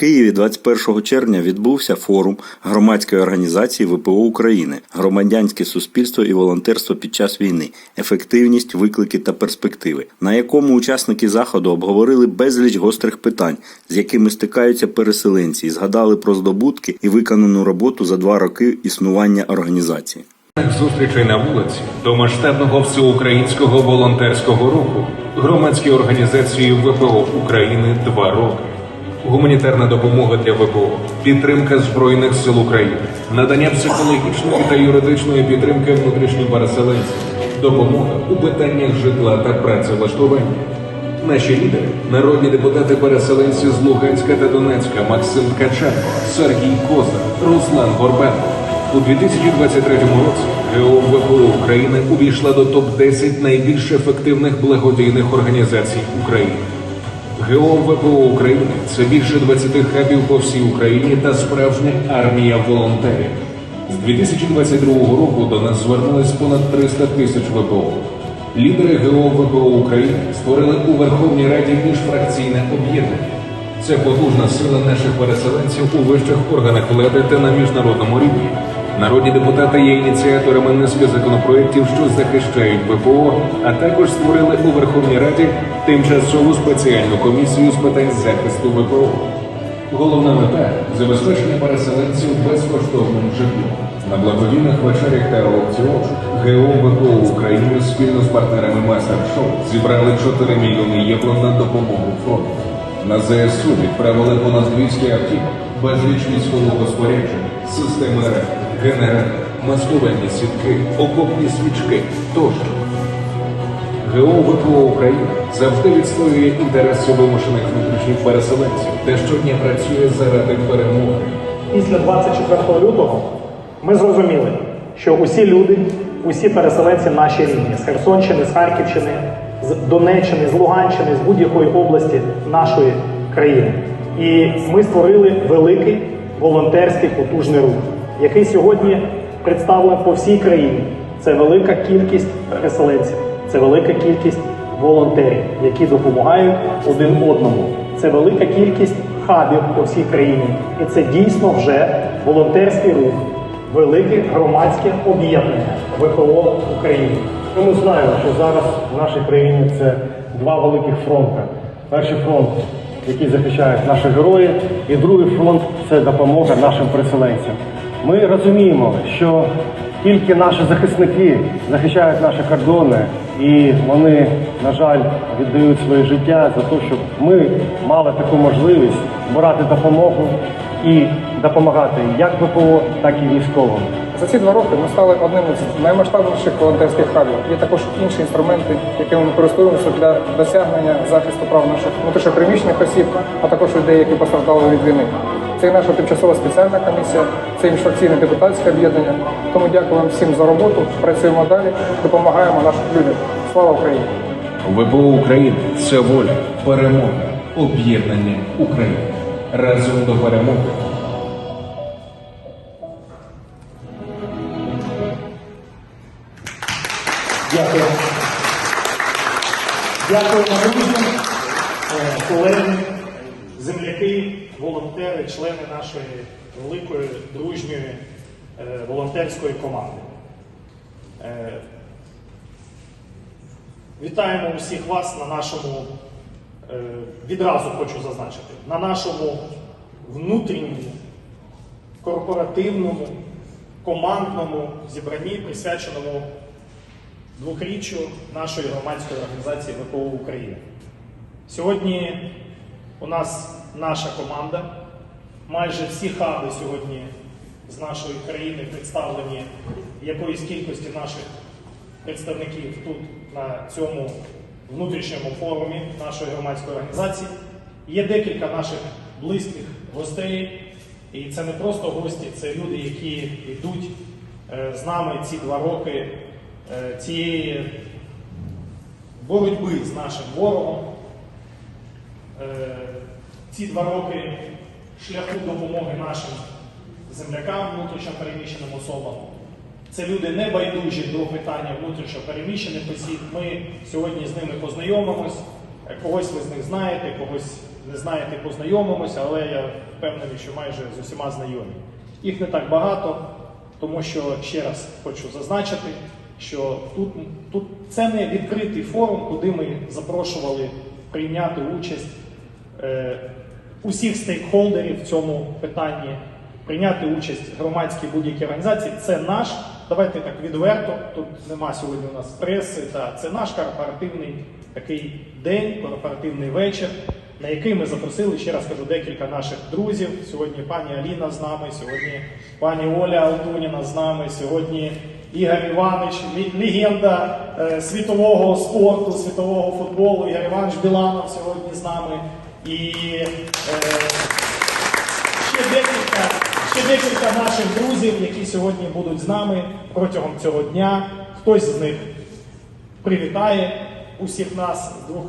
Києві 21 червня відбувся форум громадської організації ВПО України Громадянське суспільство і волонтерство під час війни, ефективність, виклики та перспективи, на якому учасники заходу обговорили безліч гострих питань, з якими стикаються переселенці, і згадали про здобутки і виконану роботу за два роки існування організації. Зустрічей на вулиці до масштабного всеукраїнського волонтерського руху громадські організації ВПО України два роки. Гуманітарна допомога для ВПО, підтримка збройних сил України, надання психологічної та юридичної підтримки внутрішнім переселенцям, допомога у питаннях житла та працевлаштування. Наші лідери, народні депутати переселенці з Луганська та Донецька Максим Ткаченко, Сергій Коза, Руслан Горбенко. У 2023 році ГО ВПО України увійшла до топ-10 найбільш ефективних благодійних організацій України. ГО ВПО України це більше 20 хабів по всій Україні та справжня армія волонтерів. З 2022 року до нас звернулись понад 300 тисяч ВПО. Лідери ГО ВПО України створили у Верховній Раді міжфракційне об'єднання. Це потужна сила наших переселенців у вищих органах влади та на міжнародному рівні. Народні депутати є ініціаторами низки законопроєктів, що захищають ВПО, а також створили у Верховній Раді тимчасову спеціальну комісію з питань захисту ВПО. Головна мета забезпечення переселенців безкоштовним житлом. На благодійних вечерях та аукціонах ГО ВПО України спільно з партнерами Мастер Шоу зібрали 4 мільйони євро на допомогу фронту. На ЗСУ відправили понад 200 автівок, безліч військового спорядження, системи РЕП, генератор, маскувальні сітки, окопні свічки тощо. ГО ВПО України завжди відстоює інтереси вимушених внутрішніх переселенців та щодня працює заради перемоги. Після 24 лютого ми зрозуміли, що усі люди, усі переселенці наші рідні з Херсонщини, з Харківщини, з Донеччини, з Луганщини, з будь-якої області нашої країни. І ми створили великий волонтерський потужний рух, який сьогодні представлений по всій країні. Це велика кількість переселенців, це велика кількість волонтерів, які допомагають один одному. Це велика кількість хабів по всій країні. І це дійсно вже волонтерський рух, велике громадське об'єднання ВПО України. Ми знаємо, що зараз в нашій країні це два великих фронти. Перший фронт, який захищають наші герої, і другий фронт це допомога нашим переселенцям. Ми розуміємо, що тільки наші захисники захищають наші кордони, і вони, на жаль, віддають своє життя за те, щоб ми мали таку можливість брати допомогу і допомагати як ВПО, так і військовим. За ці два роки ми стали одним із наймасштабніших волонтерських хабів. Є також інші інструменти, якими ми користуємося для досягнення захисту прав наших внутрішньопереміщених осіб, а також людей, які постраждали від війни. Це і наша тимчасова спеціальна комісія, це і міжфракційне депутатське об'єднання. Тому дякуємо всім за роботу. Працюємо далі, допомагаємо нашим людям. Слава Україні! ВПО України це воля, перемога, об'єднання України. Разом до перемоги. Дякую. Дякую друзі, е, колеги, земляки, волонтери, члени нашої великої дружньої е, волонтерської команди. Е, Вітаємо усіх вас на нашому, відразу хочу зазначити, на нашому внутрішньому, корпоративному, командному зібранні, присвяченому двохріччю нашої громадської організації ВПО України. Сьогодні у нас наша команда. Майже всі хаби сьогодні з нашої країни представлені якоїсь кількості наших представників тут на цьому внутрішньому форумі нашої громадської організації. Є декілька наших близьких гостей, і це не просто гості, це люди, які йдуть е, з нами ці два роки цієї боротьби з нашим ворогом. Е, Ці два роки шляху допомоги нашим землякам, внутрішньо переміщеним особам. Це люди не байдужі до питання внутрішньо переміщених осіб. Ми сьогодні з ними познайомимось, Е, Когось ви з них знаєте, когось не знаєте, познайомимося, але я впевнений, що майже з усіма знайомі. Їх не так багато, тому що ще раз хочу зазначити, що тут, тут це не відкритий форум, куди ми запрошували прийняти участь е, усіх стейкхолдерів в цьому питанні, прийняти участь громадські будь-які організації. Це наш, давайте так відверто. Тут нема сьогодні у нас преси. Та це наш корпоративний такий день, корпоративний вечір, на який ми запросили ще раз кажу декілька наших друзів. Сьогодні пані Аліна з нами, сьогодні пані Оля Алтуніна з нами, сьогодні Ігор Іванович, легенда е, світового спорту, світового футболу. Ігор Іванович Біланов сьогодні з нами. І е, ще декілька, ще декілька наших друзів, які сьогодні будуть з нами протягом цього дня. Хтось з них привітає усіх нас з двох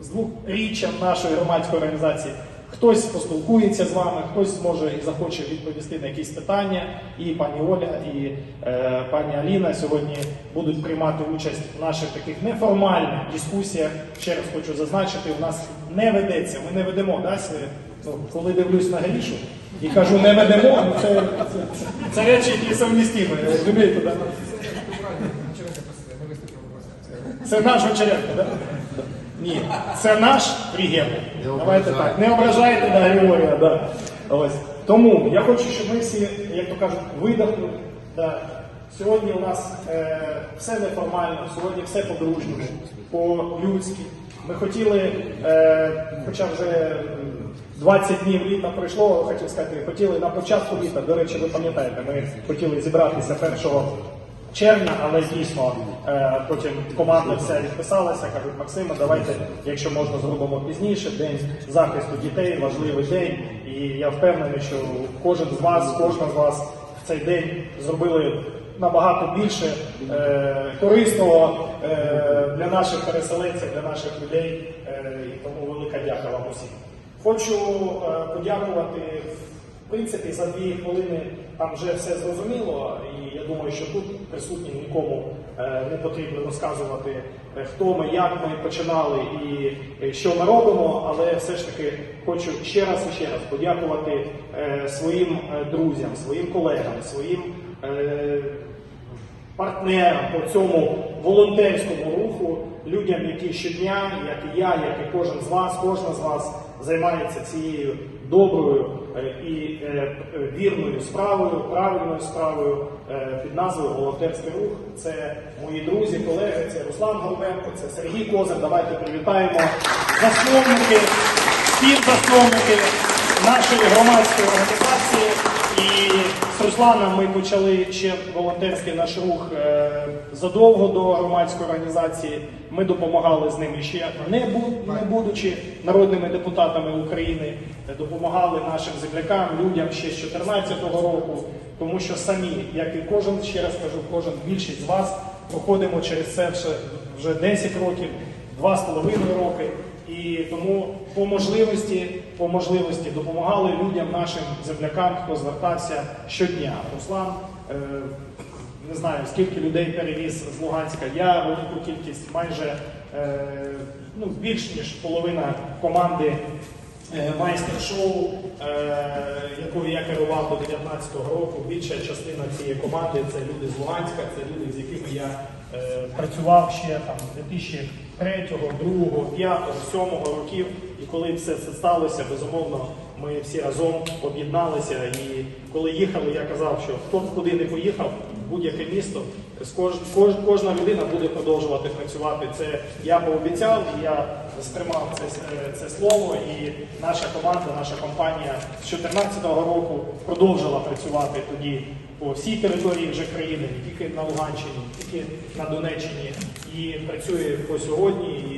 з двохріччям нашої громадської організації. Хтось поспілкується з вами, хтось зможе і захоче відповісти на якісь питання. І пані Оля, і е, пані Аліна сьогодні будуть приймати участь в наших таких неформальних дискусіях. Ще раз хочу зазначити, у нас не ведеться. Ми не ведемо, да, ну, коли дивлюсь на Грішу і кажу, не ведемо, ну це, це, це речі, які совмістимі. Розумієте, да? Це наш Гончаренко, так? Ні, це наш Фрігел. Давайте так. Не ображайте на Григорія, да. Ось. Тому я хочу, щоб ми всі, як то кажуть, видихнули. Да. Сьогодні у нас е, все неформально, сьогодні все по-дружньому, по-людськи. Ми хотіли, е, хоча вже 20 днів літа пройшло, хотів сказати, хотіли на початку літа, до речі, ви пам'ятаєте, ми хотіли зібратися 1 червня, але дійсно е, потім команда вся відписалася, кажуть, Максиме, давайте, якщо можна, зробимо пізніше. День захисту дітей, важливий день. І я впевнений, що кожен з вас, кожна з вас в цей день зробили набагато більше е, корисного е, для наших переселенців, для наших людей. Е, тому велика дяка вам усім. Хочу е, подякувати в принципі, за дві хвилини там вже все зрозуміло, і я думаю, що тут присутнім нікому е, не потрібно розказувати, е, хто ми, як ми починали і е, що ми робимо. Але все ж таки хочу ще раз і ще раз подякувати своїм друзям, своїм колегам, своїм. партнерам по цьому волонтерському руху, людям, які щодня, як і я, як і кожен з вас, кожна з вас займається цією доброю е, і е, е, вірною справою, правильною справою під назвою Волонтерський рух. Це мої друзі, колеги, це Руслан Горбенко, це Сергій Козир. Давайте привітаємо засновники, співзасновники нашої громадської організації. Русланом ми почали ще волонтерський наш рух е, задовго до громадської організації. Ми допомагали з ними ще не, будучи народними депутатами України, е, допомагали нашим землякам, людям ще з 2014 року, тому що самі, як і кожен, ще раз кажу, кожен більшість з вас проходимо через це вже 10 років, 2,5 роки. І тому по можливості, по можливості допомагали людям, нашим землякам, хто звертався щодня. Руслан, е, не знаю, скільки людей перевіз з Луганська. Я велику кількість, майже е, ну, більш ніж половина команди е, майстер-шоу, якою я керував до 2019 року. Більша частина цієї команди це люди з Луганська, це люди, з якими я працював ще там 2003, 2002, 2005, 2007 років. І коли все це сталося, безумовно, ми всі разом об'єдналися. І коли їхали, я казав, що хто б куди не поїхав, будь-яке місто, кож, кож, кожна людина буде продовжувати працювати. Це я пообіцяв, і я стримав це, е, це слово. І наша команда, наша компанія з 2014 року продовжила працювати тоді по всій території вже країни, не тільки на Луганщині, тільки на Донеччині, і працює по сьогодні.